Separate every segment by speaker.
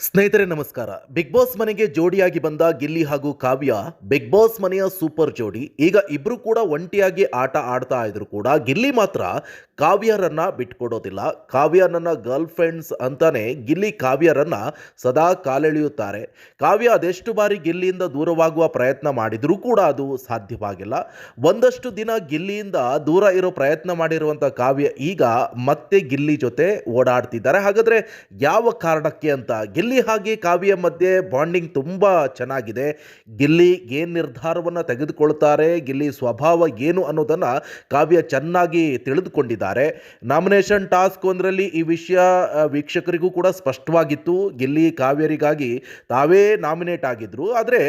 Speaker 1: ಸ್ನೇಹಿತರೆ, ನಮಸ್ಕಾರ. Big boss ಮನೆಗೆ ಜೋಡಿಯಾಗಿ ಬಂದ ಗಿಲ್ಲಿ ಹಾಗೂ ಕಾವ್ಯ, ಬಿಗ್ ಬಾಸ್ ಮನೆಯ ಸೂಪರ್ ಜೋಡಿ. ಈಗ ಇಬ್ರು ಕೂಡ ಒಂಟಿಯಾಗಿ ಆಟ ಆಡ್ತಾ ಇದ್ರು ಕೂಡ. ಗಿಲ್ಲಿ ಮಾತ್ರ ಕಾವ್ಯರನ್ನ ಬಿಟ್ಕೊಡೋದಿಲ್ಲ. ಕಾವ್ಯ ನನ್ನ ಗರ್ಲ್ ಫ್ರೆಂಡ್ಸ್ ಅಂತಾನೆ ಗಿಲ್ಲಿ ಕಾವ್ಯರನ್ನ ಸದಾ ಕಾಲೆಳೆಯುತ್ತಾರೆ. ಕಾವ್ಯ ಅದೆಷ್ಟು ಬಾರಿ ಗಿಲ್ಲಿಯಿಂದ ದೂರವಾಗುವ ಪ್ರಯತ್ನ ಮಾಡಿದರೂ ಕೂಡ ಅದು ಸಾಧ್ಯವಾಗಿಲ್ಲ. ಒಂದಷ್ಟು ದಿನ ಗಿಲ್ಲಿಯಿಂದ ದೂರ ಇರೋ ಪ್ರಯತ್ನ ಮಾಡಿರುವಂಥ ಕಾವ್ಯ ಈಗ ಮತ್ತೆ ಗಿಲ್ಲಿ ಜೊತೆ ಓಡಾಡ್ತಿದ್ದಾರೆ. ಹಾಗಾದ್ರೆ ಯಾವ ಕಾರಣಕ್ಕೆ ಅಂತ ಗಿಲ್ಲಿ ಹಾಗೆ ಕಾವ್ಯ ಮಧ್ಯೆ ಬಾಂಡಿಂಗ್ ತುಂಬ ಚೆನ್ನಾಗಿದೆ. ಗಿಲ್ಲಿ ಏನು ನಿರ್ಧಾರವನ್ನು ತೆಗೆದುಕೊಳ್ತಾರೆ, ಗಿಲ್ಲಿ ಸ್ವಭಾವ ಏನು ಅನ್ನೋದನ್ನು ಕಾವ್ಯ ಚೆನ್ನಾಗಿ ತಿಳಿದುಕೊಂಡಿದ್ದಾರೆ. ನಾಮಿನೇಷನ್ ಟಾಸ್ಕ್ ಒಂದರಲ್ಲಿ ಈ ವಿಷಯ ವೀಕ್ಷಕರಿಗೂ ಕೂಡ ಸ್ಪಷ್ಟವಾಗಿತ್ತು. ಗಿಲ್ಲಿ ಕಾವ್ಯರಿಗಾಗಿ ತಾವೇ ನಾಮಿನೇಟ್ ಆಗಿದ್ದರು ಆದರೆ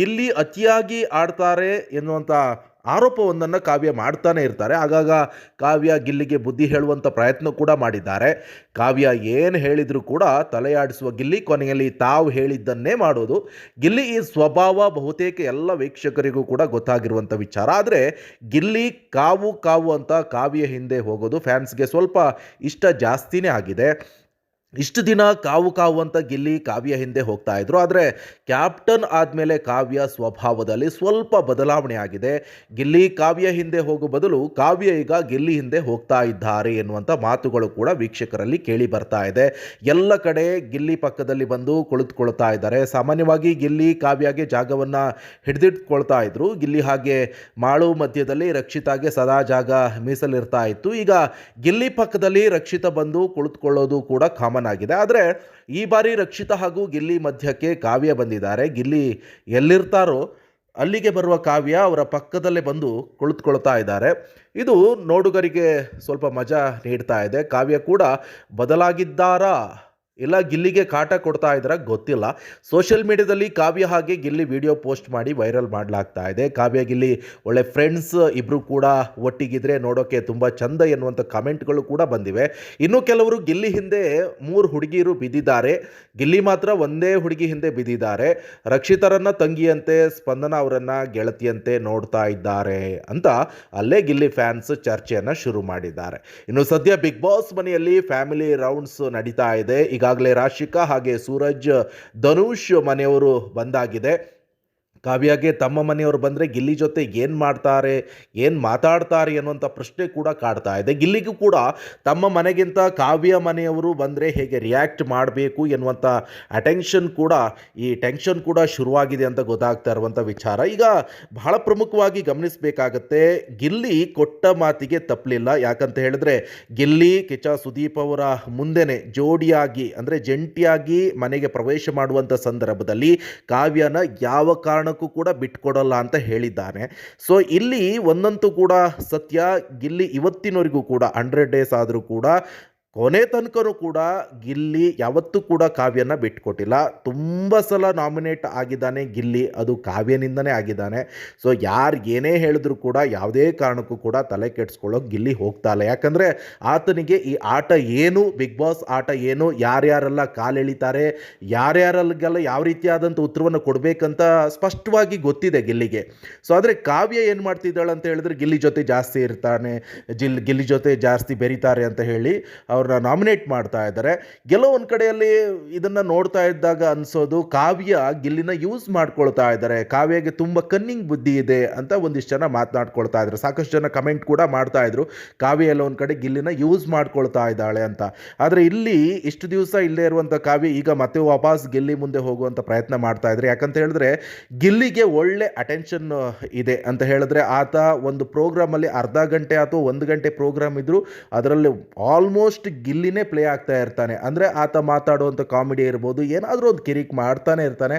Speaker 1: ಗಿಲ್ಲಿ ಅತಿಯಾಗಿ ಆಡ್ತಾರೆ ಎನ್ನುವಂಥ ಆರೋಪವೊಂದನ್ನು ಕಾವ್ಯ ಮಾಡ್ತಾನೆ ಇರ್ತಾರೆ. ಆಗಾಗ ಕಾವ್ಯ ಗಿಲ್ಲಿಗೆ ಬುದ್ಧಿ ಹೇಳುವಂಥ ಪ್ರಯತ್ನ ಕೂಡ ಮಾಡಿದ್ದಾರೆ. ಕಾವ್ಯ ಏನು ಹೇಳಿದರೂ ಕೂಡ ತಲೆಯಾಡಿಸುವ ಗಿಲ್ಲಿ ಕೊನೆಯಲ್ಲಿ ತಾವು ಹೇಳಿದ್ದನ್ನೇ ಮಾಡೋದು. ಗಿಲ್ಲಿ ಈ ಸ್ವಭಾವ ಬಹುತೇಕ ಎಲ್ಲ ವೀಕ್ಷಕರಿಗೂ ಕೂಡ ಗೊತ್ತಾಗಿರುವಂಥ ವಿಚಾರ. ಆದರೆ ಗಿಲ್ಲಿ ಕಾವು ಕಾವು ಅಂತ ಕಾವ್ಯ ಹಿಂದೆ ಹೋಗೋದು ಫ್ಯಾನ್ಸ್ಗೆ ಸ್ವಲ್ಪ ಇಷ್ಟ ಜಾಸ್ತಿನೇ ಆಗಿದೆ. ಇಷ್ಟು ದಿನ ಕಾವು ಕಾವು ಅಂತ ಗಿಲ್ಲಿ ಕಾವ್ಯ ಹಿಂದೆ ಹೋಗ್ತಾ ಇದ್ರು. ಆದರೆ ಕ್ಯಾಪ್ಟನ್ ಆದಮೇಲೆ ಕಾವ್ಯ ಸ್ವಭಾವದಲ್ಲಿ ಸ್ವಲ್ಪ ಬದಲಾವಣೆ ಆಗಿದೆ. ಗಿಲ್ಲಿ ಕಾವ್ಯ ಹಿಂದೆ ಹೋಗೋ ಬದಲು ಕಾವ್ಯ ಈಗ ಗಿಲ್ಲಿ ಹಿಂದೆ ಹೋಗ್ತಾ ಇದ್ದಾರೆ ಎನ್ನುವಂಥ ಮಾತುಗಳು ಕೂಡ ವೀಕ್ಷಕರಲ್ಲಿ ಕೇಳಿ ಬರ್ತಾ ಇದೆ. ಎಲ್ಲ ಕಡೆ ಗಿಲ್ಲಿ ಪಕ್ಕದಲ್ಲಿ ಬಂದು ಕುಳಿತುಕೊಳ್ತಾ ಇದ್ದಾರೆ. ಸಾಮಾನ್ಯವಾಗಿ ಗಿಲ್ಲಿ ಕಾವ್ಯಗೆ ಜಾಗವನ್ನು ಹಿಡಿದಿಟ್ಕೊಳ್ತಾ ಇದ್ರು. ಗಿಲ್ಲಿ ಹಾಗೆ ಮಾಳು ಮಧ್ಯದಲ್ಲಿ ರಕ್ಷಿತಾಗೆ ಸದಾ ಜಾಗ ಮೀಸಲಿರ್ತಾ ಇತ್ತು. ಈಗ ಗಿಲ್ಲಿ ಪಕ್ಕದಲ್ಲಿ ರಕ್ಷಿತ ಬಂದು ಕುಳಿತುಕೊಳ್ಳೋದು ಕೂಡ ಕಾಮನ್ ಆಗಿದೆ ಆದರೆ ಈ ಬಾರಿ ರಕ್ಷಿತ ಹಾಗೂ ಗಿಲ್ಲಿ ಮಧ್ಯಕ್ಕೆ ಕಾವ್ಯ ಬಂದಿದ್ದಾರೆ. ಗಿಲ್ಲಿ ಎಲ್ಲಿರ್ತಾರೋ ಅಲ್ಲಿಗೆ ಬರುವ ಕಾವ್ಯ ಅವರ ಪಕ್ಕದಲ್ಲೇ ಬಂದು ಕುಳಿತುಕೊಳ್ತಾ ಇದ್ದಾರೆ. ಇದು ನೋಡುಗರಿಗೆ ಸ್ವಲ್ಪ ಮಜಾ ನೀಡ್ತಾ ಇದೆ. ಕಾವ್ಯ ಕೂಡ ಬದಲಾಗಿದ್ದಾರಾ? ಇಲ್ಲ ಗಿಲ್ಲಿಗೆ ಕಾಟ ಕೊಡ್ತಾ ಇದ್ದಾರೆ ಗೊತ್ತಿಲ್ಲ. ಸೋಷಿಯಲ್ ಮೀಡಿಯಾದಲ್ಲಿ ಕಾವ್ಯ ಹಾಗೆ ಗಿಲ್ಲಿ ವಿಡಿಯೋ ಪೋಸ್ಟ್ ಮಾಡಿ ವೈರಲ್ ಮಾಡಲಾಗ್ತಾ ಇದೆ. ಕಾವ್ಯ, ಗಿಲ್ಲಿ ಒಳ್ಳೆ ಫ್ರೆಂಡ್ಸ್ ಇಬ್ಬರು ಕೂಡ ಒಟ್ಟಿಗಿದ್ರೆ ನೋಡೋಕ್ಕೆ ತುಂಬ ಚಂದ ಎನ್ನುವಂಥ ಕಮೆಂಟ್ಗಳು ಕೂಡ ಬಂದಿವೆ. ಇನ್ನು ಕೆಲವರು ಗಿಲ್ಲಿ ಹಿಂದೆ ಮೂರು ಹುಡುಗಿಯರು ಬಿದ್ದಿದ್ದಾರೆ. ಗಿಲ್ಲಿ ಮಾತ್ರ ಒಂದೇ ಹುಡುಗಿ ಹಿಂದೆ ಬಿದ್ದಿದ್ದಾರೆ. ರಕ್ಷಿತರನ್ನ, ತಂಗಿಯಂತೆ, ಸ್ಪಂದನ ಅವರನ್ನ, ಗೆಳತಿಯಂತೆ ನೋಡ್ತಾ ಇದ್ದಾರೆ ಅಂತ ಅಲ್ಲೇ ಗಿಲ್ಲಿ ಫ್ಯಾನ್ಸ್ ಚರ್ಚೆಯನ್ನು ಶುರು ಮಾಡಿದ್ದಾರೆ. ಇನ್ನು ಸದ್ಯ ಬಿಗ್ ಬಾಸ್ ಮನೆಯಲ್ಲಿ ಫ್ಯಾಮಿಲಿ ರೌಂಡ್ಸ್ ನಡೀತಾ ಇದೆ. ಈಗಾಗಲೇ ರಾಶಿಕಾ ಹಾಗೆ ಸೂರಜ್ ಧನುಷ್ ಮನೆಯವರು ಬಂದಾಗಿದೆ. ಕಾವ್ಯಗೆ ತಮ್ಮ ಮನೆಯವರು ಬಂದರೆ ಗಿಲ್ಲಿ ಜೊತೆ ಏನು ಮಾಡ್ತಾರೆ, ಏನು ಮಾತಾಡ್ತಾರೆ ಅನ್ನುವಂಥ ಪ್ರಶ್ನೆ ಕೂಡ ಕಾಡ್ತಾ ಇದೆ. ಗಿಲ್ಲಿಗೂ ಕೂಡ ತಮ್ಮ ಮನೆಗಿಂತ ಕಾವ್ಯ ಮನೆಯವರು ಬಂದರೆ ಹೇಗೆ ರಿಯಾಕ್ಟ್ ಮಾಡಬೇಕು ಎನ್ನುವಂಥ ಅಟೆನ್ಷನ್ ಕೂಡ, ಈ ಟೆನ್ಷನ್ ಕೂಡ ಶುರುವಾಗಿದೆ ಅಂತ ಗೊತ್ತಾಗ್ತಾ ಇರುವಂಥ ವಿಚಾರ. ಈಗ ಬಹಳ ಪ್ರಮುಖವಾಗಿ ಗಮನಿಸಬೇಕಾಗತ್ತೆ, ಗಿಲ್ಲಿ ಕೊಟ್ಟ ಮಾತಿಗೆ ತಪ್ಪಲಿಲ್ಲ ಯಾಕಂತ ಹೇಳಿದ್ರೆ ಗಿಲ್ಲಿ ಕಿಚ ಸುದೀಪ್ ಅವರ ಮುಂದೆನೆ ಜೋಡಿಯಾಗಿ, ಅಂದರೆ ಜಂಟಿಯಾಗಿ ಮನೆಗೆ ಪ್ರವೇಶ ಮಾಡುವಂಥ ಸಂದರ್ಭದಲ್ಲಿ ಕಾವ್ಯನ ಯಾವ ಕಾರಣಕ್ಕೂ ಕೂಡ ಬಿಟ್ಕೊಡಲ್ಲ ಅಂತ ಹೇಳಿದ್ದಾನೆ. ಸೊ ಇಲ್ಲಿ ಒಂದಂತೂ ಕೂಡ ಸತ್ಯ ಗಿಲ್ಲಿ ಇವತ್ತಿನವರೆಗೂ ಕೂಡ ಹಂಡ್ರೆಡ್ ಡೇಸ್ ಆದರೂ ಕೂಡ ಕೊನೆ ತನಕನೂ ಕೂಡ ಗಿಲ್ಲಿ ಯಾವತ್ತೂ ಕೂಡ ಕಾವ್ಯನ ಬಿಟ್ಕೊಟ್ಟಿಲ್ಲ. ತುಂಬ ಸಲ ನಾಮಿನೇಟ್ ಆಗಿದ್ದಾನೆ ಗಿಲ್ಲಿ, ಅದು ಕಾವ್ಯನಿಂದನೇ ಆಗಿದ್ದಾನೆ. ಸೊ ಯಾರು ಏನೇ ಹೇಳಿದ್ರು ಕೂಡ ಯಾವುದೇ ಕಾರಣಕ್ಕೂ ಕೂಡ ತಲೆ ಕೆಡಿಸ್ಕೊಳ್ಳೋಕೆ ಗಿಲ್ಲಿ ಹೋಗ್ತಾ ಇಲ್ಲ. ಯಾಕಂದರೆ ಆತನಿಗೆ ಈ ಆಟ ಏನು ಬಿಗ್ ಬಾಸ್ ಆಟ ಏನು ಯಾರ್ಯಾರೆಲ್ಲ ಕಾಲೆಳಿತಾರೆ ಯಾರ್ಯಾರಲ್ಲಿಗೆಲ್ಲ ಯಾವ ರೀತಿಯಾದಂಥ ಉತ್ತರವನ್ನು ಕೊಡಬೇಕಂತ ಸ್ಪಷ್ಟವಾಗಿ ಗೊತ್ತಿದೆ ಗಿಲ್ಲಿಗೆ. ಸೊ ಆದರೆ ಕಾವ್ಯ ಏನು ಮಾಡ್ತಿದ್ದಾಳೆ ಅಂತ ಹೇಳಿದ್ರೆ ಗಿಲ್ಲಿ ಜೊತೆ ಜಾಸ್ತಿ ಇರ್ತಾನೆ, ಜಿಲ್ ಗಿಲ್ಲಿ ಜೊತೆ ಜಾಸ್ತಿ ಬೆರೀತಾರೆ ಅಂತ ಹೇಳಿ ಅವ್ರನ್ನ ನಾಮಿನೇಟ್ ಮಾಡ್ತಾ ಇದ್ದಾರೆ. ಕೆಲವೊಂದು ಕಡೆಯಲ್ಲಿ ಇದನ್ನು ನೋಡ್ತಾ ಇದ್ದಾಗ ಅನಿಸೋದು ಕಾವ್ಯ ಗಿಲ್ಲಿನ ಯೂಸ್ ಮಾಡ್ಕೊಳ್ತಾ ಇದ್ದಾರೆ. ಕಾವ್ಯಗೆ ತುಂಬ ಕನ್ನಿಂಗ್ ಬುದ್ಧಿ ಇದೆ ಅಂತ ಒಂದಿಷ್ಟು ಜನ ಮಾತನಾಡ್ಕೊಳ್ತಾ ಇದ್ದಾರೆ ಸಾಕಷ್ಟು ಜನ ಕಮೆಂಟ್ ಕೂಡ ಮಾಡ್ತಾ ಇದ್ರು. ಕಾವ್ಯ ಎಲ್ಲ ಒಂದು ಕಡೆ ಗಿಲ್ಲಿನ ಯೂಸ್ ಮಾಡ್ಕೊಳ್ತಾ ಇದ್ದಾಳೆ ಅಂತ. ಆದರೆ ಇಲ್ಲಿ ಇಷ್ಟು ದಿವಸ ಇಲ್ಲದೆ ಇರುವಂಥ ಕಾವ್ಯ ಈಗ ಮತ್ತೆ ವಾಪಸ್ ಗಿಲ್ಲಿ ಮುಂದೆ ಹೋಗುವಂಥ ಪ್ರಯತ್ನ ಮಾಡ್ತಾ ಇದ್ದಾರೆ ಯಾಕಂತ ಹೇಳಿದ್ರೆ ಗಿಲ್ಲಿಗೆ ಒಳ್ಳೆ ಅಟೆನ್ಷನ್ ಇದೆ ಅಂತ ಹೇಳಿದ್ರೆ ಆತ ಒಂದು ಪ್ರೋಗ್ರಾಮಲ್ಲಿ ಅರ್ಧ ಗಂಟೆ ಅಥವಾ ಒಂದು ಗಂಟೆ ಪ್ರೋಗ್ರಾಮ್ ಇದ್ದರೂ ಅದರಲ್ಲಿ ಆಲ್ಮೋಸ್ಟ್ ಗಿಲ್ಲಿನೇ ಪ್ಲೇ ಆಗ್ತಾ ಇರ್ತಾನೆ. ಅಂದರೆ ಆತ ಮಾತಾಡುವಂಥ ಕಾಮಿಡಿ ಇರ್ಬೋದು, ಏನಾದರೂ ಒಂದು ಕಿರಿಕ್ ಮಾಡ್ತಾನೆ ಇರ್ತಾನೆ.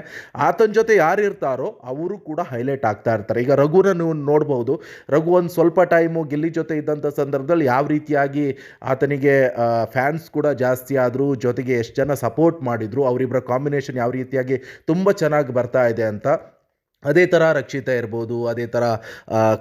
Speaker 1: ಆತನ ಜೊತೆ ಯಾರು ಇರ್ತಾರೋ ಅವರು ಕೂಡ ಹೈಲೈಟ್ ಆಗ್ತಾ ಇರ್ತಾರೆ. ಈಗ ರಘುನ ನೀವು ನೋಡ್ಬೋದು, ರಘು ಒಂದು ಸ್ವಲ್ಪ ಟೈಮು ಗಿಲ್ಲಿ ಜೊತೆ ಇದ್ದಂಥ ಸಂದರ್ಭದಲ್ಲಿ ಯಾವ ರೀತಿಯಾಗಿ ಆತನಿಗೆ ಫ್ಯಾನ್ಸ್ ಕೂಡ ಜಾಸ್ತಿ ಆದರೂ, ಜೊತೆಗೆ ಎಷ್ಟು ಜನ ಸಪೋರ್ಟ್ ಮಾಡಿದರು ಅವರಿಬ್ಬರ ಕಾಂಬಿನೇಷನ್ ಯಾವ ರೀತಿಯಾಗಿ ತುಂಬ ಚೆನ್ನಾಗಿ ಬರ್ತಾ ಇದೆ ಅಂತ ಅದೇ ಥರ ರಕ್ಷಿತ ಇರ್ಬೋದು, ಅದೇ ಥರ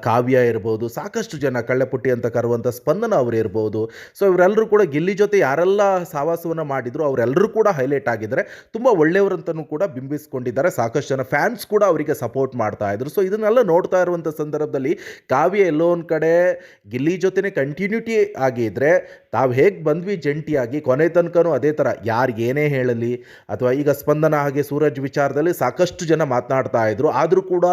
Speaker 1: ಕಾವ್ಯ ಇರ್ಬೋದು, ಸಾಕಷ್ಟು ಜನ ಕಳ್ಳೆಪುಟ್ಟಿ ಅಂತ ಕರುವಂಥ ಸ್ಪಂದನ ಅವರು ಇರ್ಬೋದು. ಸೊ ಇವರೆಲ್ಲರೂ ಕೂಡ ಗಿಲ್ಲಿ ಜೊತೆ ಯಾರೆಲ್ಲ ಸಾವಾಸವನ್ನು ಮಾಡಿದ್ರು ಅವರೆಲ್ಲರೂ ಕೂಡ ಹೈಲೈಟ್ ಆಗಿದ್ದಾರೆ. ತುಂಬ ಒಳ್ಳೆಯವರಂತನೂ ಕೂಡ ಬಿಂಬಿಸ್ಕೊಂಡಿದ್ದಾರೆ. ಸಾಕಷ್ಟು ಜನ ಫ್ಯಾನ್ಸ್ ಕೂಡ ಅವರಿಗೆ ಸಪೋರ್ಟ್ ಮಾಡ್ತಾ ಇದ್ರು. ಸೊ ಇದನ್ನೆಲ್ಲ ನೋಡ್ತಾ ಇರುವಂಥ ಸಂದರ್ಭದಲ್ಲಿ ಕಾವ್ಯ ಎಲ್ಲೋ ಒಂದು ಕಡೆ ಗಿಲ್ಲಿ ಜೊತೆನೇ ಕಂಟಿನ್ಯೂಟಿ ಆಗಿದ್ದರೆ ತಾವು ಹೇಗೆ ಬಂದ್ವಿ ಜಂಟಿಯಾಗಿ, ಕೊನೆ ತನಕನೂ ಅದೇ ಥರ ಯಾರಿಗೆ ಏನೇ ಹೇಳಲಿ ಅಥವಾ ಈಗ ಸ್ಪಂದನ ಹಾಗೆ ಸೂರಜ್ ವಿಚಾರದಲ್ಲಿ ಸಾಕಷ್ಟು ಜನ ಮಾತನಾಡ್ತಾ ಇದ್ರು. ಆದರೂ ಕೂಡ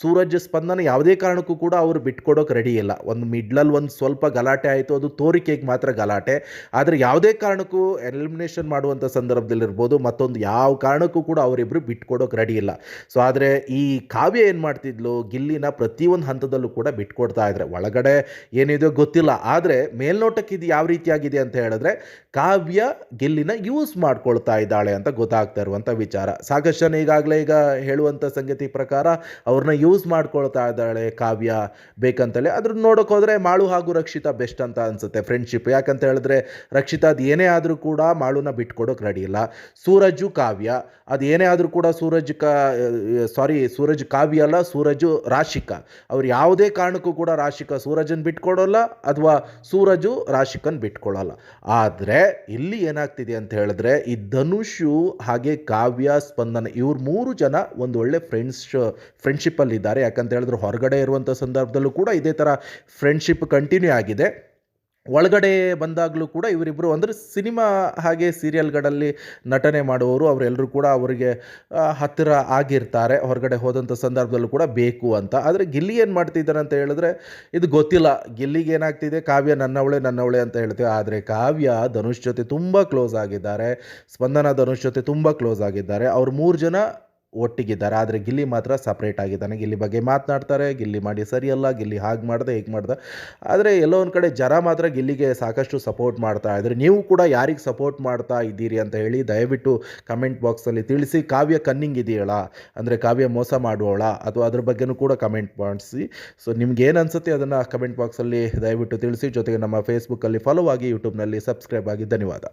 Speaker 1: ಸೂರಜ್ ಸ್ಪಂದನ ಯಾವುದೇ ಕಾರಣಕ್ಕೂ ಕೂಡ ಅವರು ಬಿಟ್ಕೊಡೋಕೆ ರೆಡಿ ಇಲ್ಲ. ಒಂದು ಮಿಡ್ಲಲ್ಲಿ ಒಂದು ಸ್ವಲ್ಪ ಗಲಾಟೆ ಆಯಿತು, ಅದು ತೋರಿಕೆಗೆ ಮಾತ್ರ ಗಲಾಟೆ. ಆದರೆ ಯಾವುದೇ ಕಾರಣಕ್ಕೂ ಎಲಿಮಿನೇಷನ್ ಮಾಡುವಂಥ ಸಂದರ್ಭದಲ್ಲಿರ್ಬೋದು, ಮತ್ತೊಂದು ಯಾವ ಕಾರಣಕ್ಕೂ ಕೂಡ ಅವರಿಬ್ಬರು ಬಿಟ್ಕೊಡೋಕೆ ರೆಡಿ ಇಲ್ಲ. ಸೊ ಆದರೆ ಈ ಕಾವ್ಯ ಏನು ಮಾಡ್ತಿದ್ಲು, ಗಿಲ್ಲಿನ ಪ್ರತಿಯೊಂದು ಹಂತದಲ್ಲೂ ಕೂಡ ಬಿಟ್ಕೊಡ್ತಾ ಇದ್ದಾರೆ ಒಳಗಡೆ ಏನಿದೆಯೋ ಗೊತ್ತಿಲ್ಲ. ಆದರೆ ಮೇಲ್ನೋಟಕ್ಕೆ ಇದು ಯಾವ ರೀತಿಯಾಗಿದೆ ಅಂತ ಹೇಳಿದ್ರೆ ಕಾವ್ಯ ಗೆಲ್ಲಿನ ಯೂಸ್ ಮಾಡ್ಕೊಳ್ತಾ ಇದ್ದಾಳೆ ಅಂತ ಗೊತ್ತಾಗ್ತಾ ಇರುವಂಥ ವಿಚಾರ. ಸಾಕಷ್ಟು ಜನ ಈಗಾಗಲೇ ಈಗ ಹೇಳುವಂಥ ಸಂಗತಿ ಪ್ರಕಾರ ಅವ್ರನ್ನ ಯೂಸ್ ಮಾಡ್ಕೊಳ್ತಾ ಇದ್ದಾಳೆ ಕಾವ್ಯ ಬೇಕಂತೇಳಿ. ಅದ್ರ ನೋಡೋಕೋದ್ರೆ ಮಾಳು ಹಾಗೂ ರಕ್ಷಿತಾ ಬೆಸ್ಟ್ ಅಂತ ಅನ್ಸುತ್ತೆ ಫ್ರೆಂಡ್ಶಿಪ್ ಯಾಕಂತ ಹೇಳಿದ್ರೆ ರಕ್ಷಿತಾ ಅದು ಏನೇ ಆದರೂ ಕೂಡ ಮಾಳುನ ಬಿಟ್ಕೊಡೋಕೆ ರೆಡಿ ಇಲ್ಲ. ಸೂರಜು ಕಾವ್ಯ. ಅದು ಏನೇ ಆದರೂ ಕೂಡ ಸೂರಜ್ ಕ ಸಾರಿ ಸೂರಜ್ ಕಾವ್ಯ ಅಲ್ಲ, ಸೂರಜು ರಾಶಿಕಾ. ಅವ್ರು ಯಾವುದೇ ಕಾರಣಕ್ಕೂ ಕೂಡ ರಾಶಿಕಾ ಸೂರಜನ್ ಬಿಟ್ಕೊಡೋಲ್ಲ, ಅಥವಾ ಸೂರಜು ರಾಶಿಕನ್ ಬಿಟ್ಕೊಳ್ಳಲ್ಲ ಆದರೆ ಇಲ್ಲಿ ಏನಾಗ್ತಿದೆ ಅಂತ ಹೇಳಿದ್ರೆ ಈ ಧನುಷು ಹಾಗೆ ಕಾವ್ಯ, ಸ್ಪಂದನ ಇವ್ರು ಮೂರು ಜನ ಒಂದು ಒಳ್ಳೆ ಫ್ರೆಂಡ್ಸ್ ಫ್ರೆಂಡ್ಶಿಪ್ಪಲ್ಲಿದ್ದಾರೆ ಯಾಕಂತ ಹೇಳಿದ್ರೆ ಹೊರಗಡೆ ಇರುವಂಥ ಸಂದರ್ಭದಲ್ಲೂ ಕೂಡ ಇದೇ ಥರ ಫ್ರೆಂಡ್ಶಿಪ್ ಕಂಟಿನ್ಯೂ ಆಗಿದೆ. ಒಳಗಡೆ ಬಂದಾಗಲೂ ಕೂಡ ಇವರಿಬ್ಬರು ಅಂದರೆ ಸಿನಿಮಾ ಹಾಗೆ ಸೀರಿಯಲ್ಗಳಲ್ಲಿ ನಟನೆ ಮಾಡುವವರು ಅವರೆಲ್ಲರೂ ಕೂಡ ಅವರಿಗೆ ಹತ್ತಿರ ಆಗಿರ್ತಾರೆ. ಹೊರಗಡೆ ಹೋದಂಥ ಸಂದರ್ಭದಲ್ಲೂ ಕೂಡ ಬೇಕು ಅಂತ. ಆದರೆ ಗಿಲ್ಲಿ ಏನು ಮಾಡ್ತಿದ್ದಾರೆ ಅಂತ ಹೇಳಿದ್ರೆ, ಇದು ಗೊತ್ತಿಲ್ಲ. ಗಿಲ್ಲಿಗೆ ಏನಾಗ್ತಿದೆ? ಕಾವ್ಯ ನನ್ನವಳೆ ನನ್ನವಳೆ ಅಂತ ಹೇಳ್ತೀವಿ. ಆದರೆ ಕಾವ್ಯ ಧನುಷ್ ಜೊತೆ ತುಂಬ ಕ್ಲೋಸ್ ಆಗಿದ್ದಾರೆ. ಸ್ಪಂದನ ಧನುಷ್ ಜೊತೆ ತುಂಬ ಕ್ಲೋಸ್ ಆಗಿದ್ದಾರೆ. ಅವ್ರು ಮೂರು ಜನ ಒಟ್ಟಿಗಿದ್ದಾರೆ. ಆದರೆ ಗಿಲ್ಲಿ ಮಾತ್ರ ಸಪ್ರೇಟ್ ಆಗಿದ್ದಾನೆ. ಗಿಲ್ಲಿ ಬಗ್ಗೆ ಮಾತನಾಡ್ತಾರೆ, ಗಿಲ್ಲಿ ಮಾಡಿ ಸರಿಯಲ್ಲ, ಗಿಲ್ಲಿ ಹಾಗೆ ಮಾಡ್ದೆ, ಹೀಗೆ ಮಾಡ್ದೆ. ಆದರೆ ಎಲ್ಲೋ ಒಂದು ಕಡೆ ಜನ ಮಾತ್ರ ಗಿಲ್ಲಿಗೆ ಸಾಕಷ್ಟು ಸಪೋರ್ಟ್ ಮಾಡ್ತಾ ಇದ್ದಾರೆ ನೀವು ಕೂಡ ಯಾರಿಗೆ ಸಪೋರ್ಟ್ ಮಾಡ್ತಾ ಇದ್ದೀರಿ ಅಂತ ಹೇಳಿ ದಯವಿಟ್ಟು ಕಮೆಂಟ್ ಬಾಕ್ಸಲ್ಲಿ ತಿಳಿಸಿ. ಕಾವ್ಯ ಕನ್ನಿಂಗ್ ಇದೆಯಲ್ಲ, ಅಂದರೆ ಕಾವ್ಯ ಮೋಸ ಮಾಡುವಳ ಅಥವಾ ಅದ್ರ ಬಗ್ಗೆನೂ ಕೂಡ ಕಮೆಂಟ್ ಮಾಡಿಸಿ. ಸೊ ನಿಮ್ಗೆ ಏನು ಅನಿಸುತ್ತೆ ಅದನ್ನು ಕಮೆಂಟ್ ಬಾಕ್ಸಲ್ಲಿ ದಯವಿಟ್ಟು ತಿಳಿಸಿ. ಜೊತೆಗೆ ನಮ್ಮ ಫೇಸ್ಬುಕ್ಕಲ್ಲಿ ಫಾಲೋ ಆಗಿ ಯೂಟ್ಯೂಬ್ನಲ್ಲಿ ಸಬ್ಸ್ಕ್ರೈಬ್ ಆಗಿ. ಧನ್ಯವಾದ.